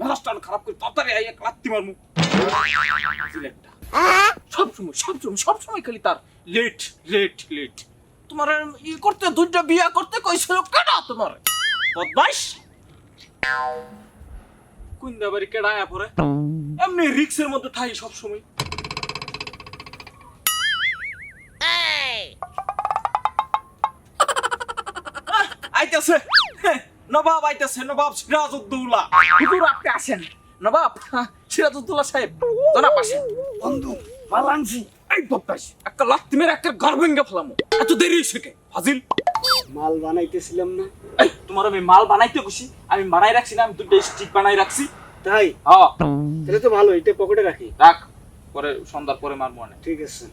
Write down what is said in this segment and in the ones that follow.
মেজাজটা খারাপ করে তাড়াতাড়ি আই এক লাত্তি মারমু। সিলেক্টটা সব সময় সব সময় সব সময় খালি তার লেট লেট লেট তোমার ই করতে দুইটা বিয়া করতে কইছিল কেন তোমার? বদমাইশ। কোন দাবারি কেডায়া পরে। এমনি রিক্সের মধ্যে থাই সব সময়। আইতাছে। হ্যাঁ, নবাব আইতাছে নবাব সিরাজউদ্দৌলা। হুজুর আপনি আসেন। নবাব সিরাজউদ্দৌলা সাহেব জনাব আসেন। বন্ধু মাল এই বদমাইশ একটা লাত্তি মেরে একটা ঘর ভেঙে ফেলামো। এত দেরি কে? ফাজিল। মাল বানাইতেছিলাম না। এই তোমার আমি মাল বানাইতে খুশি আমি বানাই রাখছি না আমি দুটো স্টিক বানাই রাখছি। তাই? হ্যাঁ তাহলে তো ভালো এটা পকেটে রাখি। রাখ পরে সন্ধ্যার পরে মারবো ঠিক আছে।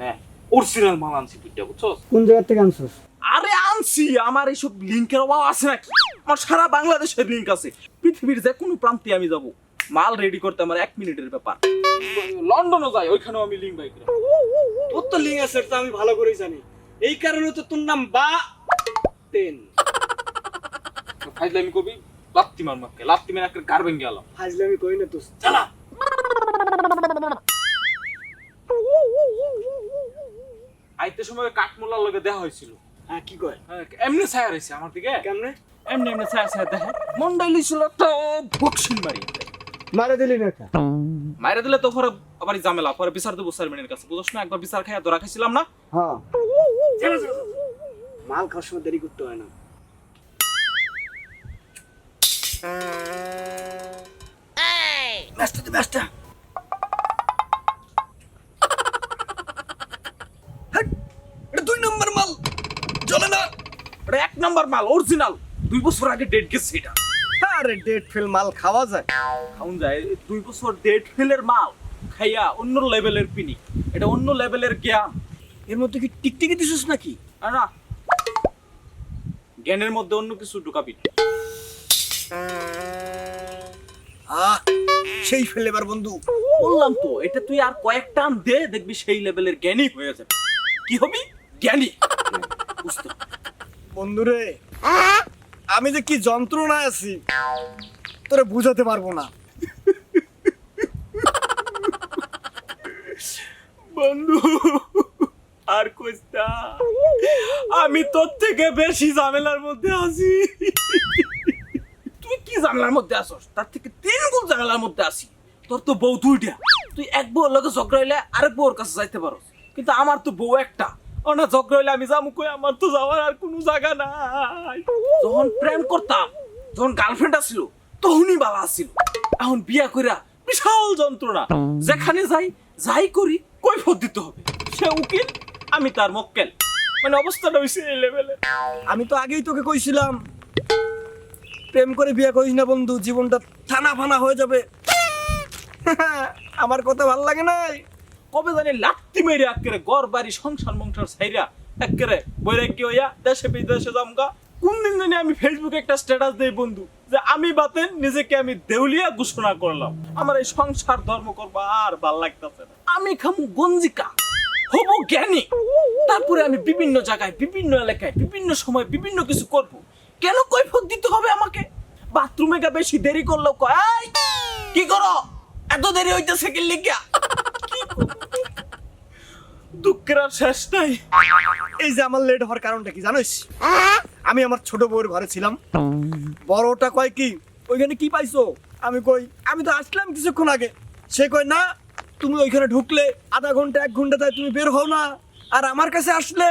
নে অরিজিনাল মাল আনছি দুইটা বুঝছ কোন জায়গা থেকে আনছস? আনছি আমার এইসব লিঙ্কের অভাব আছে নাকি? আমার সারা বাংলাদেশের লিঙ্ক আছে। পৃথিবীর যে কোনো প্রান্তে আমি যাব। মাল রেডি করতে আমার এক মিনিটের ব্যাপার। লন্ডনও যাই ওইখানেও আমি লিঙ্ক বাই করি। তোর তো লিঙ্ক আছে এটা আমি ভালো করেই জানি। এই কারণে তো তোর নাম বা টেন। ফাইজলে আমি কবি লাত্তি মার মাকে লাত্তি মেরে একটা গার ভেঙে গেলাম। হাজলে আমি কই না তো। চালা! আইতে সময় কাঠমোলার লগে দেখা হয়েছিল। হ্যাঁ কি কয়? হ্যাঁ, এমনি ছায়া রয়েছে আমার দিকে। কেমনে? এমনি এমনি ছায়া ছায়া দেখে মন্ডাইলি ছিল একটা বক্সিং মারি। মারা দিলি না একটা দিলে তো পরে আবার ঝামেলা পরে বিচার দেবো স্যারম্যানের কাছে। বুঝছ না একবার বিচার খাইয়া ধরা খাইছিলাম না? হ্যাঁ। মাল খাওয়ার সময় দেরি করতে হয় না। ব্যস্ত ব্যস্ত হাট, এটা দুই নম্বর মাল চলে না এটা এক নাম্বার মাল অরিজিনাল দুই বছর আগে ডেট গেছে এটা। আরে ডেট ফেল মাল খাওয়া যায়। খাউন যায় দুই বছর ডেট ফেলের মাল খাইয়া অন্য লেভেলের পিনি। এটা অন্য লেভেলের জ্ঞান। এর মধ্যে কি টিকটিকি দিছিস নাকি? আর না। জ্ঞানের মধ্যে অন্য কিছু ঢুকাবি। আহ সেই ফেলেবার বন্ধু। বললাম তো এটা তুই আর কয়েক টান দে দেখবি সেই লেভেলের জ্ঞানী হয়ে যাবে। কি হবি? জ্ঞানী। বুঝতে বন্ধুরে আমি যে কি যন্ত্রণায় আছি, তোরে বুঝাতে পারব না। বন্ধু, আর কইস্তা আমি তোর থেকে বেশি ঝামেলার মধ্যে আছি। তুই কি ঝামেলার মধ্যে আসস? তার থেকে তিন গুণ ঝামেলার মধ্যে আসি তোর তো বউ দুইটা। তুই এক বউর লগে ঝগড়া হইলে আরেক বউর কাছে যাইতে পারো কিন্তু আমার তো বউ একটা। ও না ঝগড়া হইলে আমি যাব কই? আমার তো যাওয়ার আর কোনো জায়গা নাই। যখন প্রেম করতাম, যখন গার্লফ্রেন্ড আসছিল তখনই বালা আসছিল এখন বিয়া কইরা বিশাল যন্ত্রণা। যেখানে যাই যাই করি, কৈফত দিতে হবে। সে উকিল, আমি তার মক্কেল। মানে অবস্থাটা হইছে এই লেভেলে আমি তো আগেই তোকে কইছিলাম, প্রেম করে বিয়ে করিস না বন্ধু, জীবনটা থানা ফানা হয়ে যাবে। আমার কথা ভালো লাগে নাই? কবে জানি লাত্তি মেরে একেবারে ঘর বাড়ি সংসার মংসার ছাইরা একেবারে বৈরাগ্য হইয়া দেশে বিদেশে জামগা কোন দিন জানি আমি ফেসবুকে একটা স্ট্যাটাস দেই বন্ধু যে আমি বাতেন নিজেকে আমি দেউলিয়া ঘোষণা করলাম। আমার এই সংসার ধর্ম করবা আর ভালো লাগতেছে না। আমি খামু গঞ্জিকা হব জ্ঞানী। তারপরে আমি বিভিন্ন জায়গায় বিভিন্ন এলাকায় বিভিন্ন সময় বিভিন্ন কিছু করব। কেন কৈফত দিতে হবে আমাকে? বাথরুমে গা বেশি দেরি করল কয় "এই, কি করো? এত দেরি হইতেছে কি লিখিয়া? দুঃখের শেষ নাই। এই যে আমার লেট হওয়ার কারণটা কি জানিস? আমি আমার ছোট বউয়ের ঘরে ছিলাম। বড়টা কয় কি, ওইখানে কি পাইছো? আমি কই, আমি তো আসলাম কিছুক্ষণ আগে। সে কয়, না, তুমি ওইখানে ঢুকলে আধা ঘণ্টা, এক ঘণ্টা তাই তুমি বের হও না। আর আমার কাছে আসলে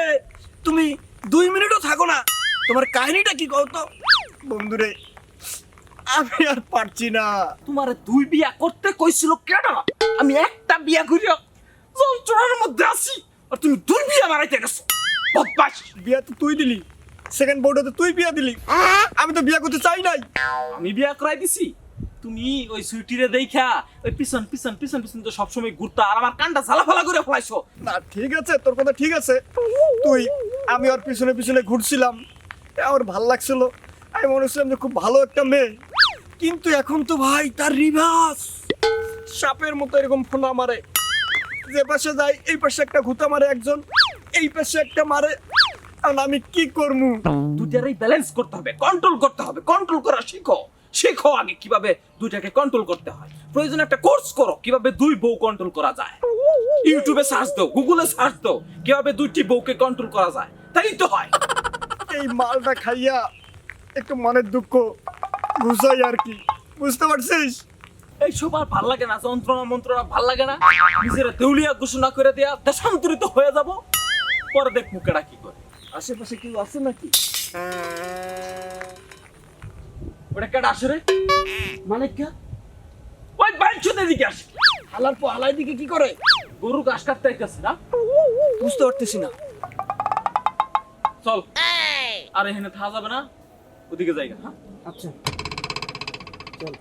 তুমি দুই মিনিটও থাকো না। তোমার কাহিনীটা কি কত বন্ধুরে, আমি আর পারছি না। তোমার দুই বিয়া করতে কইছিল কেন আমি একটা বিয়া করিয়া যন্ত্রণার মধ্যে আছি। আর তুমি দুই বিয়া মারাইতে গেছো। বদমাস বিয়া তো তুই দিলি। সেকেন্ড বোর্ডে তো তুই বিয়া দিলি। আমি তো বিয়া করতে চাই নাই। আমি বিয়া করাই দিছি। তুমি ওই সুইটিরে দেখা ওই পিছন পিছন পিছন পিছন তো সবসময় ঘুরতা আর আমার কানটা ঝালাফালা করে ফেলাইছো। না ঠিক আছে তোর কথা ঠিক আছে। তুই আমি ওর পিছনে পিছনে ঘুরছিলাম। আমার ভালো লাগছিল। আমি মনে হচ্ছিলাম যে খুব ভালো একটা মেয়ে। কিন্তু এখন তো ভাই তার রিভার্স সাপের মতো এরকম ফোনা মারে। যে পাশে যাই এই পাশে একটা ঘুতা মারে একজন এই পাশে একটা মারে আর আমি কি করব দুইটারই ব্যালেন্স করতে হবে কন্ট্রোল করতে হবে কন্ট্রোল করা শিখো। শেখো আগে কীভাবে দুইটাকে কন্ট্রোল করতে হয়। প্রয়োজন একটা কোর্স করো কীভাবে দুই বউ কন্ট্রোল করা যায়। ইউটিউবে সার্চ দাও গুগলে সার্চ দাও কীভাবে দুইটি বউকে কন্ট্রোল করা যায়। তাই তো হয়। এই মালটা খাইয়া একটু মনের দুঃখ ঘুষাই আর কি। বুঝতে পারছিস? এইসব আর ভালো লাগে না যন্ত্রণা মন্ত্রণা ভালো লাগে না। নিজেরা দেউলিয়া ঘোষণা করে দেয়া দেশান্তরিত হয়ে যাব। পরে দেখ মুখেরা কি করে। আশেপাশে কেউ আছে নাকি? ওটা কেডা আসরে মানে কে? ওই বাইক দিকে আসে। হালার পর হালাই দিকে কি করে? গরু ঘাস কাটতে আইতেছে না? বুঝতে পারতেছি না। চল। আর এখানে থাকা যাবে না। ওদিকে জায়গা হ্যাঁ? আচ্ছা। চল।